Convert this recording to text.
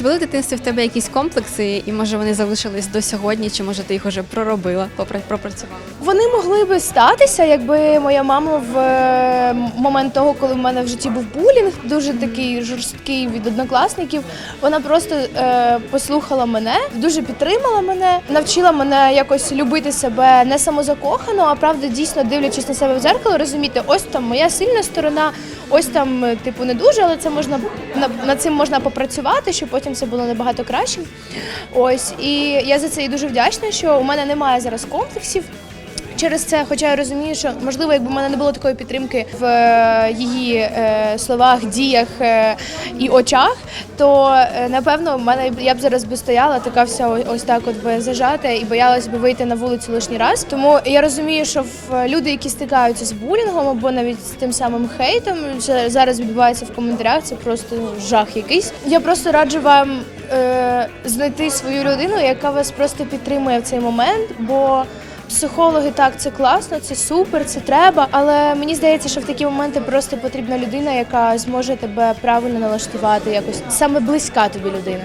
Чи були в дитинстві в тебе якісь комплекси, і може вони залишились до сьогодні, чи може ти їх уже проробила, пропрацювала? Вони могли би статися, якби моя мама в е, момент того, коли в мене в житті був булінг, дуже такий жорсткий від однокласників. Вона просто е, послухала мене, дуже підтримала мене, навчила мене якось любити себе не самозакохано, а правда дійсно дивлячись на себе в дзеркало, розуміти, ось там моя сильна сторона, ось там, е, типу, не дуже, але це можна на- над цим можна попрацювати, щоб потім це було набагато краще. Ось і я за це і дуже вдячна, що у мене немає зараз комплексів. Через це, хоча я розумію, що можливо, якби в мене не було такої підтримки в е, її е, словах, діях е, і очах, то напевно в мене я б зараз би стояла така вся ось так, от би зажата і боялась би вийти на вулицю лишній раз. Тому я розумію, що в люди, які стикаються з булінгом або навіть з тим самим хейтом, що зараз відбувається в коментарях, це просто жах якийсь. Я просто раджу вам знайти свою людину, яка вас просто підтримує в цей момент, бо. Психологи так, це класно, це супер, це треба. Але мені здається, що в такі моменти просто потрібна людина, яка зможе тебе правильно налаштувати, якось саме близька тобі людина.